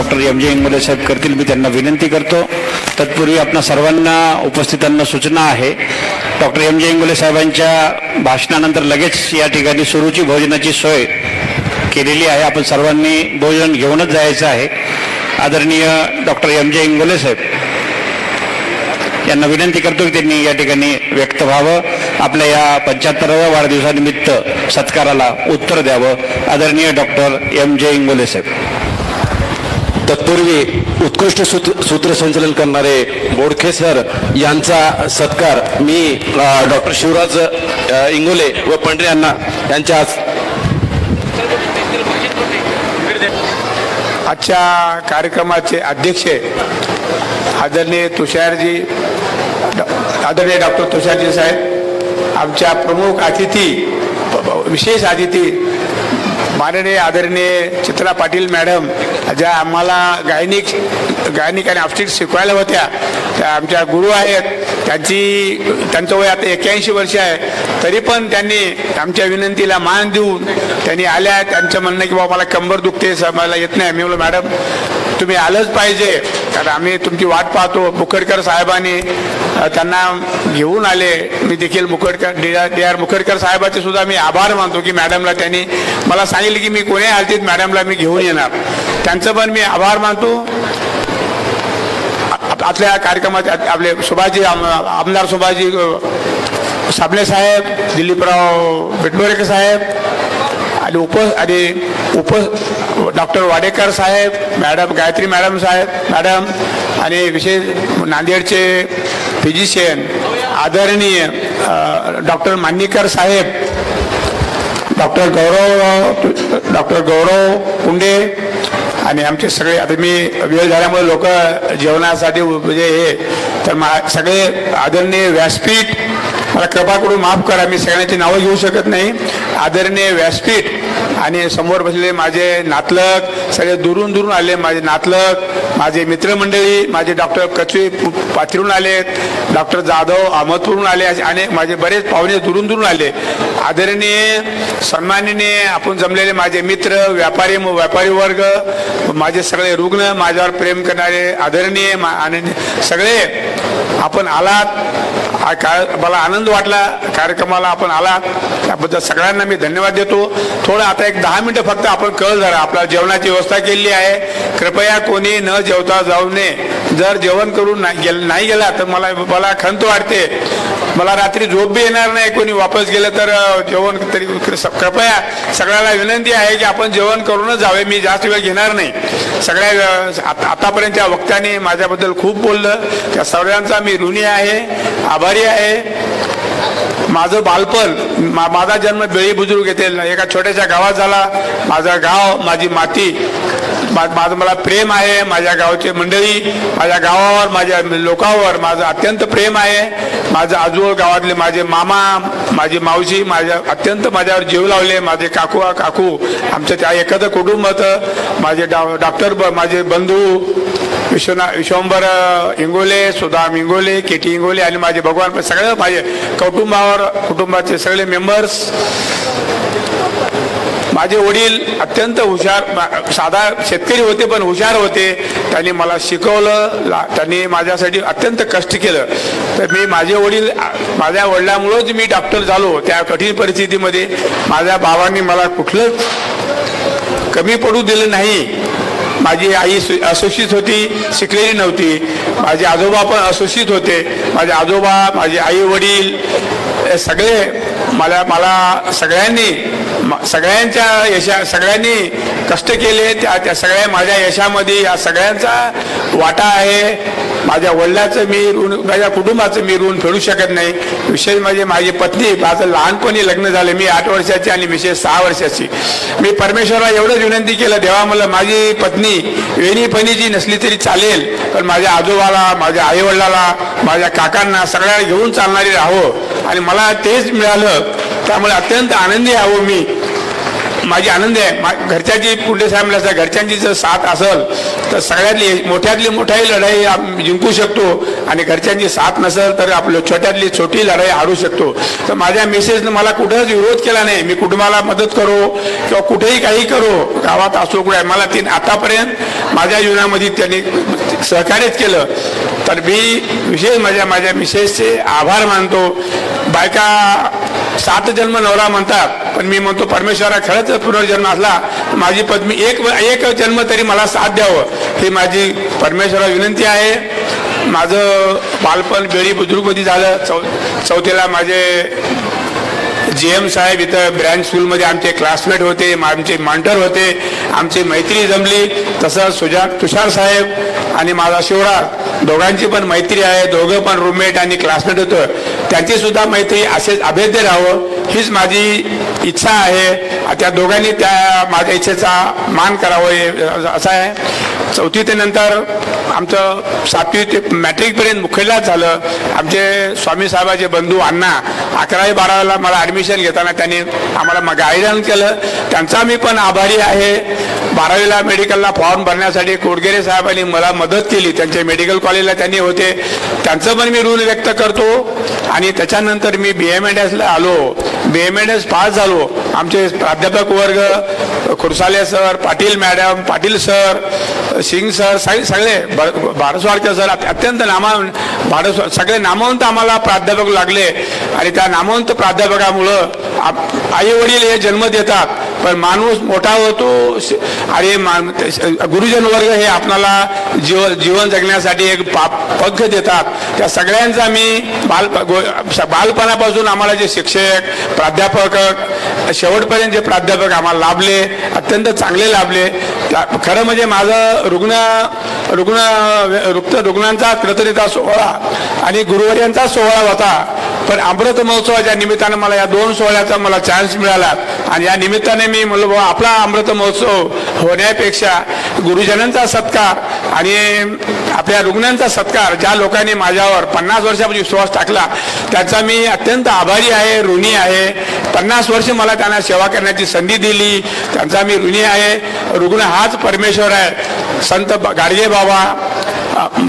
Doctor M जे इंगोले साहेब करतील मी त्यांना विनंती करतो. तत्पूर्वी आपणा सर्वांना उपस्थितांना सूचना आहे. डॉक्टर एम जे इंगोले साहेबांच्या भाषणानंतर लगेच या ठिकाणी सुरूची भोजनाची सोय केलेली आहे. आपण सर्वांनी भोजन घेऊनच जायचं आहे. आदरणीय डॉक्टर एम जे इंगोले साहेब यांना विनंती करतो की त्यांनी या ठिकाणी व्यक्त व्हावं. आपल्या या पंच्याहत्तराव्या वाढदिवसानिमित्त सत्काराला उत्तर द्यावं. आदरणीय डॉक्टर एम जे इंगोले साहेब. तत्पूर्वी उत्कृष्ट सूत्र सूत्रसंचलन करणारे बोडखे सर यांचा सत्कार मी डॉक्टर शिवराज इंगोले व पंढरे यांना यांच्या आजच्या कार्यक्रमाचे अध्यक्ष आदरणीय तुषारजी आदरणीय डॉक्टर तुषारजी साहेब आमच्या प्रमुख अतिथी विशेष अतिथी माननीय आदरणीय चित्रा पाटील मॅडम ज्या आम्हाला गायनिक गायनिक आणि ऑप्टिक शिकवायला होत्या. त्या आमच्या गुरु आहेत. त्यांची त्यांचं वय आता एक्क्याऐंशी वर्ष आहे. तरी पण त्यांनी आमच्या विनंतीला मान देऊन त्यांनी आल्या. त्यांचं म्हणणं की बाबा मला कंबर दुखते मला येत नाही. मी म्हणलं मॅडम तुम्ही आलंच पाहिजे. कारण आम्ही तुमची वाट पाहतो. मुखडकर साहेबांनी त्यांना घेऊन आले. मी देखील Mukhadkar D R D R Mukhadkar साहेबाचे सुद्धा मी आभार मानतो की मॅडमला त्यांनी मला सांगितलं की मी कोणी आलतीत मॅडमला मी घेऊन येणार. त्यांचं पण मी आभार मानतो. आपल्या कार्यक्रमात आपले सुभाजी आम- आमदार सुभाजी अ, साबळे साहेब दिलीपराव बिटमोरेकर साहेब आणि उप आणि उप डॉक्टर वाडेकर साहेब मॅडम गायत्री मॅडम साहेब मॅडम आणि विशेष नांदेडचे फिजिशियन आदरणीय डॉक्टर मान्यकर साहेब डॉक्टर गौरव डॉक्टर गौरव कुंडे आणि आमचे सगळे आता मी वेळ झाल्यामुळे लोक जेवणासाठी म्हणजे हे तर मा सगळे आदरणीय व्यासपीठ मला कृपा करून माफ करा मी सगळ्यांची नावं घेऊ शकत नाही. आदरणीय व्यासपीठ आणि समोर बसलेले माझे नातलग सगळे दुरून दुरून आले माझे नातलग माझे मित्रमंडळी माझे डॉक्टर कचवे पाथरून आले डॉक्टर जाधव अहमदपूरून आले असे अनेक माझे बरेच पाहुणे दुरून दुरून आले. आदरणीय सन्माननीय आपण जमलेले माझे मित्र व्यापारी व्यापारी वर्ग माझे सगळे रुग्ण माझ्यावर प्रेम करणारे आदरणीय मा- आणि सगळे आपण आलात. मला आनंद वाटला कार्यक्रमाला आपण आलात. त्याबद्दल सगळ्यांना मी धन्यवाद देतो. थोडं आता एक दहा मिनिटं फक्त आपण कळ धरा आपल्या जेवणाची व्यवस्था केलेली आहे. कृपया कोणी न जेवता जाऊ नये. जर जेवण करून नाही नाही गेला तर मला मला खंत वाटते. मला रात्री झोप बी येणार नाही. कोणी वापस गेलं तर जेवण तरी कृपया सगळ्याला विनंती आहे की आपण जेवण करूनच जावे. मी जास्त वेळ घेणार नाही. सगळ्या आतापर्यंतच्या वक्त्याने माझ्याबद्दल खूप बोललं. त्या सगळ्यांचा मी ऋणी आहे. आभारी आहे. माझं बालपण मा, माझा जन्म बेळी बुजुर्ग येथे एका छोट्याशा गावात झाला. माझं गाव माझी माती मा- माझं मला प्रेम आहे माझ्या गावचे मंडळी माझ्या गावावर माझ्या लोकांवर माझं अत्यंत प्रेम आहे. माझं आजूळ गावातले माझे मामा माझी मावशी माझ्या अत्यंत माझ्यावर जीव लावले. माझे काकू काकू आमचं त्या एकत्र कुटुंब होतं. माझे डॉ डॉक्टर ब- माझे बंधू विश्वना विश्वंभर इंगोले सुदाम इंगोले केटी इंगोले आणि माझे भगवान सगळं माझे कुटुंबावर कुटुंबाचे सगळे मेंबर्स माझे वडील अत्यंत हुशार साधा शेतकरी होते पण हुशार होते. त्यांनी मला शिकवलं ला- त्यांनी माझ्यासाठी अत्यंत कष्ट केलं. तर मी माझे वडील माझ्या वडिलामुळंच मी डॉक्टर झालो त्या कठीण परिस्थितीमध्ये. माझ्या बाबांनी मला कुठलंच कमी पडू दिलं नाही. माझी आई सु- होती शिकलेली नव्हती. माझे आजोबा पण असुशिक्षित होते. माझे आजोबा माझे आई वडील हे सगळे मला मला सगळ्यांनी म- सगळ्यांच्या यशा सगळ्यांनी कष्ट केले. त्या त्या सगळ्या माझ्या यशामध्ये या सगळ्यांचा वाटा आहे. माझ्या वडिलाचं मी ऋण माझ्या कुटुंबाचं मी ऋण फेडू शकत नाही. विशेष म्हणजे माझी पत्नी माझं लहानपणी लग्न झालं मी आठ वर्षाची आणि विशेष सहा वर्षाची. मी परमेश्वराला एवढंच विनंती केलं देवा मला माझी पत्नी वेणीपणीची नसली तरी चालेल पण माझ्या आजोबाला माझ्या आईवडिलाला माझ्या काकांना सगळ्यांना घेऊन चालणारी राहो आणि मला तेच मिळालं त्यामुळे अत्यंत आनंदी आहो मी. माझी आनंद आहे. मा- घरच्याची पुढे साहेब घरच्यांची जर साथ असेल तर सगळ्यातली मोठ्यातली मोठाही लढाई जिंकू शकतो. आणि घरच्यांची साथ नसेल तर आपलं छोट्यातली छोटी लढाई हारू शकतो. तर माझ्या मिसेसनं मला कुठंच विरोध केला नाही. मी कुटुंबाला मदत करो किंवा कुठेही काही करो. गावात असो कुठे मला ती आतापर्यंत माझ्या जीवनामध्ये त्यांनी सहकार्यच केलं. तर मी विशेष माझ्या माझ्या मिसेसचे आभार मानतो. बायका सात जन्म नवरा म्हणतात. पण मी म्हणतो परमेश्वरा खरंच पुनर्जन्म असला माझी पत्नी एक एक जन्म तरी मला साथ द्यावं. ही माझी परमेश्वरा विनंती आहे. माझं बालपण बेळी बुद्रुकमध्ये झालं. चौ चौथीला माझे एम साहेब इथं ब्रँच स्कूलमध्ये आमचे क्लासमेट होते आमचे मांटर होते आमची मैत्री जमली. तसंच सुजा तुषार साहेब आणि माझा शिवराज दोघांची पण मैत्री आहे दोघं पण रूममेट आणि क्लासमेट होतं. त्यांची सुद्धा मैत्री असेच अभेद्य राहावं हीच माझी इच्छा आहे. त्या दोघांनी त्या माझ्या इच्छेचा मान करावं असं आहे. चौथी ते नंतर आमचं सातवी ते मॅट्रिकपर्यंत मुखेलाच झालं. आमचे स्वामी साहेबाचे बंधू अण्णा अकरावी बारावीला मला ॲडमिशन घेताना त्यांनी आम्हाला गाईडन्स केलं. त्यांचा मी पण आभारी आहे. बारावीला मेडिकलला फॉर्म भरण्यासाठी कोडगेरे साहेबांनी मला मदत केली. त्यांचे मेडिकल कॉलेजला त्यांनी होते. त्यांचं पण मी ऋण व्यक्त करतो. आणि त्याच्यानंतर मी बी एम एड एसला आलो. B M Ed S pass झालो. आमचे प्राध्यापक वर्ग Khursale sir Patil madam Patil sir Singh sir सगळे सगळे भ- सर अत्यंत नामा भारत सगळे नामवंत आम्हाला प्राध्यापक लागले. आणि त्या नामवंत प्राध्यापकामुळं आई वडील हे जन्म देतात. पण माणूस मोठा होतो श- आणि मान- गुरुजन वर्ग हे आपणाला जीव जीवन जगण्यासाठी एक पाप पग्ग देतात. त्या सगळ्यांचा मी बाल गो- बालपणापासून आम्हाला जे शिक्षक प्राध्यापक शेवटपर्यंत जे प्राध्यापक आम्हाला लाभले अत्यंत चांगले लाभले खरं म्हणजे माझं रुग्ण रुग्ण रुग्ण रुग्णांचा कृतज्ञता सोहळा आणि गुरुवर्यांचा सोहळा होता. पण अमृत महोत्सवाच्या निमित्तानं मला या दोन सोहळ्याचा मला चान्स मिळाला. आणि या निमित्ताने मी म्हणलो बाबा आपला अमृत महोत्सव होण्यापेक्षा गुरुजनांचा सत्कार आणि आपल्या रुग्णांचा सत्कार ज्या लोकांनी माझ्यावर पन्नास वर्षापूर्वी विश्वास टाकला त्याचा मी अत्यंत आभारी आहे ऋणी आहे. पन्नास वर्ष मला त्यांना सेवा करण्याची संधी दिली त्यांचा मी ऋणी आहे. रुग्ण हाच परमेश्वर आहे. संत गाडगे बाबा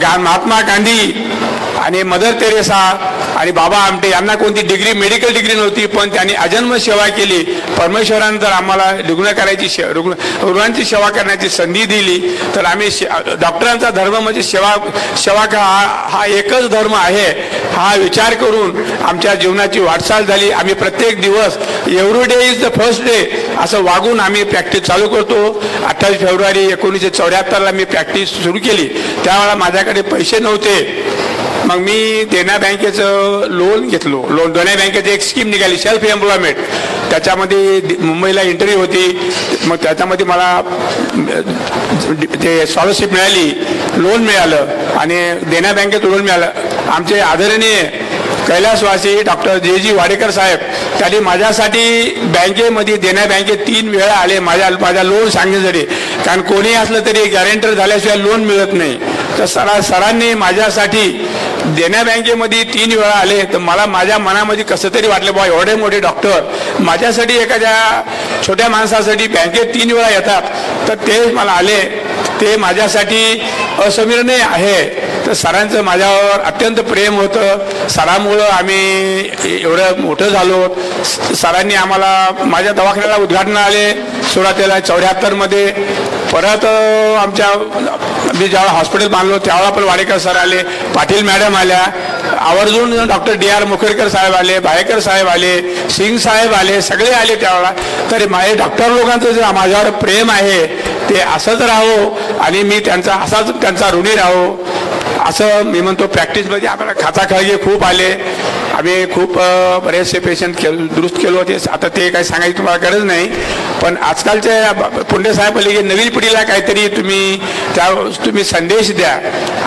गा- महात्मा गांधी आणि मदर तेरेसा आणि बाबा आमटे यांना कोणती डिग्री मेडिकल डिग्री नव्हती पण त्यांनी अजन्म सेवा केली. परमेश्वरानं जर आम्हाला रुग्ण करायची शे रुग्ण रुग्णांची सेवा करण्याची संधी दिली तर आम्ही शे- डॉक्टरांचा धर्म म्हणजे सेवा सेवा हा हा एकच धर्म आहे. हा विचार करून आमच्या जीवनाची वाटचाल झाली. आम्ही प्रत्येक दिवस every day is the first day असं वागून आम्ही प्रॅक्टिस चालू करतो. अठ्ठावीस फेब्रुवारी एकोणीसशे चौऱ्याहत्तरला मी प्रॅक्टिस सुरू केली. त्यावेळेला माझ्याकडे पैसे नव्हते. मग मी देना बँकेचं लोन घेतलो. लोन दोन्ही बँकेची एक स्कीम निघाली सेल्फ एम्प्लॉयमेंट त्याच्यामध्ये दि- मुंबईला इंटरव्ह्यू होती. मग त्याच्यामध्ये मला ते स्कॉलरशिप मिळाली लोन मिळालं आणि देना बँकेत लोन मिळालं. आमचे आदरणीय कैलासवासी डॉक्टर जे जी वाडेकर साहेब त्यांनी माझ्यासाठी बँकेमध्ये देण्या बँकेत तीन वेळा आले. माझ्या माझ्या लोन सांगण्यासाठी कारण कोणी असलं तरी गॅरेंटर झाल्याशिवाय लोन मिळत नाही. तर सरा सरांनी माझ्यासाठी देण्या बँकेमध्ये तीन वेळा आले. तर मला माझ्या मनामध्ये कसं तरी वाटलं बा एवढे मोठे डॉक्टर माझ्यासाठी एखाद्या छोट्या माणसासाठी बँकेत तीन वेळा येतात. तर ते मला आले. ते माझ्यासाठी असमिरणीय आहे. तर सरांचं माझ्यावर अत्यंत प्रेम होतं. सरामुळं आम्ही एवढं मोठं झालो. सरांनी आम्हाला माझ्या दवाखान्याला उद्घाटन आले सुरुवातीला चौऱ्याहत्तरमध्ये परत आमच्या मी ज्यावेळा हॉस्पिटल बांधलो त्यावेळा पण वाडेकर सर आले पाटील मॅडम आल्या. आवर्जून डॉक्टर डी आर मुखेडकर साहेब आले भायकर साहेब आले सिंग साहेब आले सगळे आले त्यावेळेला. तर माझे डॉक्टर लोकांचं जे माझ्यावर प्रेम आहे ते असंच राहो आणि मी त्यांचा असाच त्यांचा ऋणी राहो. असं मी म्हणतो प्रॅक्टिसमध्ये आम्हाला खाचाखळगे खूप आले. आम्ही खूप बरेचसे पेशंट केल दुरुस्त केलो होते. आता ते काही सांगायची तुम्हाला गरज नाही. पण आजकालच्या पुंडेसाहेब पुंडे की नवीन पिढीला काहीतरी तुम्ही त्या तुम्ही संदेश द्या.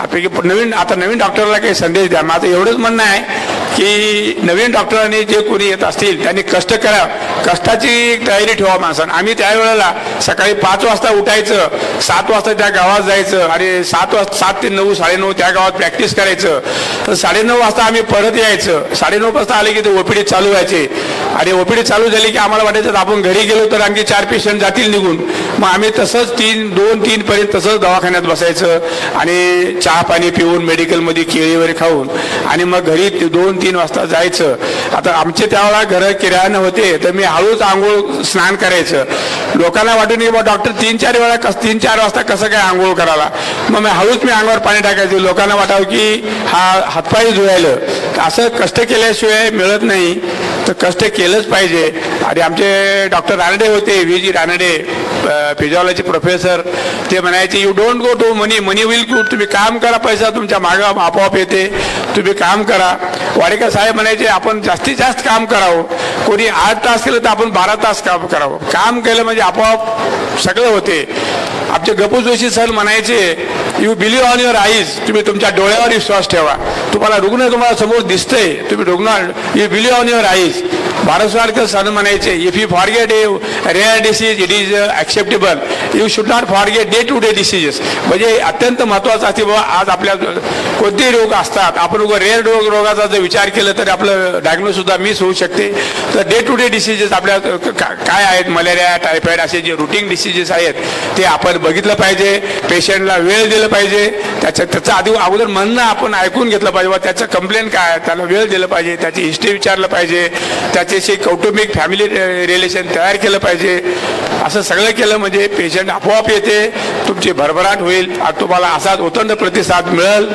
आपली नवीन आता नवीन डॉक्टरला काही संदेश द्या. माझं एवढंच म्हणणं आहे की नवीन डॉक्टरांनी जे कोणी येत असतील त्यांनी कष्ट करा. कष्टाची तयारी ठेवा माणसानं. आम्ही त्यावेळेला सकाळी पाच वाजता उठायचं सात वाजता त्या गावात जायचं आणि सात वाजता सात ते नऊ साडेनऊ त्या गावात प्रॅक्टिस करायचं. तर साडेनऊ वाजता आम्ही परत यायचं. साडेनऊ वाजता आले की ते ओपीडी चालू व्हायचे. आणि ओपीडी चालू झाली की आम्हाला वाटायचं तर आपण घरी गेलो तर आणखी चार पेशंट जातील निघून. मग आम्ही तसंच तीन दोन तीन पर्यंत तसंच दवाखान्यात बसायचं आणि चहा पाणी पिऊन मेडिकलमध्ये केळी वगैरे खाऊन आणि मग घरी दोन तीन वाजता जायचं. आता आमचे त्यावेळेला घरं किरायानं होते तर मी हळूच आंघोळ स्नान करायचं. लोकांना वाटून की बा डॉक्टर तीन चार वेळा कस तीन चार वाजता कसं काय आंघोळ करायला? मग मी हळूच मी अंगावर पाणी टाकायचं. लोकांना वाटावं की हा हातपाय धुवायलं. तर असं कष्ट केल्याशिवाय मिळत नाही. तर कष्ट केलंच पाहिजे. आणि आमचे डॉक्टर रानडे होते V G Ranade physiology professor ते म्हणायचे you don't go to money money will good तुम्ही काम करा पैसा तुमच्या मागं आपोआप येते. तुम्ही काम करा. वाडेकर साहेब म्हणायचे आपण जास्तीत जास्त काम करावं. कोणी आठ तास केलं तर आपण बारा तास काम करावं. काम केलं म्हणजे आपोआप सगळं होते. आमचे गपू जोशी सर म्हणायचे you believe on your eyes तुम्ही तुमच्या डोळ्यावर विश्वास ठेवा. तुम्हाला रुग्ण तुम्हाला समोर दिसतंय. तुम्ही रुग्ण you believe on your eyes Bharat सारखं सण म्हणायचे if you forget a rare disease it is acceptable you should not forget day to day diseases म्हणजे अत्यंत महत्वाचं असते बाबा आज आपल्या कोणतेही रोग असतात आपण रेअर रोग रोगाचा जर विचार केला तर आपलं डायग्नोस सुद्धा मिस होऊ शकते. तर डे टू डे डिसिजेस आपल्या काय आहेत? मलेरिया टायफॉइड असे जे रुटीन डिसीजेस आहेत ते आपण बघितलं पाहिजे. पेशंटला वेळ दिलं पाहिजे. त्याच्या त्याचं आधी अगोदर म्हणणं आपण ऐकून घेतलं पाहिजे. बा त्याचं कंप्लेंट काय त्याला वेळ दिलं पाहिजे. त्याची हिस्ट्री विचारलं पाहिजे. त्याच्याशी कौटुंबिक फॅमिली रिलेशन तयार केलं पाहिजे. असं सगळं केलं म्हणजे पेशंट आपोआप येते तुमची भरभराट होईल आणि तुम्हाला असाच उतंड प्रतिसाद मिळेल.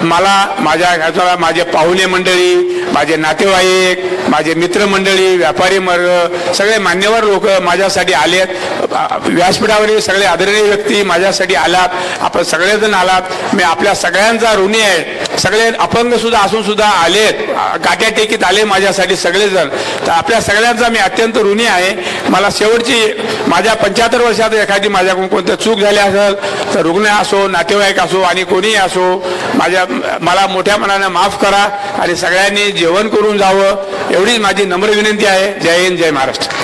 मला माझ्या घराला माझे पाहुणे मंडळी माझे नातेवाईक माझे मित्रमंडळी व्यापारी वर्ग सगळे मान्यवर लोक माझ्यासाठी आलेत. व्यासपीठावरील सगळे आदरणीय व्यक्ती माझ्यासाठी आलात. आपण सगळेजण आलात. मी आपल्या सगळ्यांचा ऋणी आहे. सगळे अपंग सुद्धा असून सुद्धा आलेत. काट्या टेकीत आले माझ्यासाठी सगळेजण. तर आपल्या सगळ्यांचा मी अत्यंत ऋणी आहे. मला शेवटची माझ्या पंच्याहत्तर वर्षात एखादी माझ्याकडून कोणतं चूक झाली असेल तर रुग्ण असो नातेवाईक असो आणि कोणीही असो माझ्या मला मोठ्या मनानं माफ करा आणि सगळ्यांनी जेवण करून जावं एवढीच माझी नम्र विनंती आहे. जय हिंद जय महाराष्ट्र.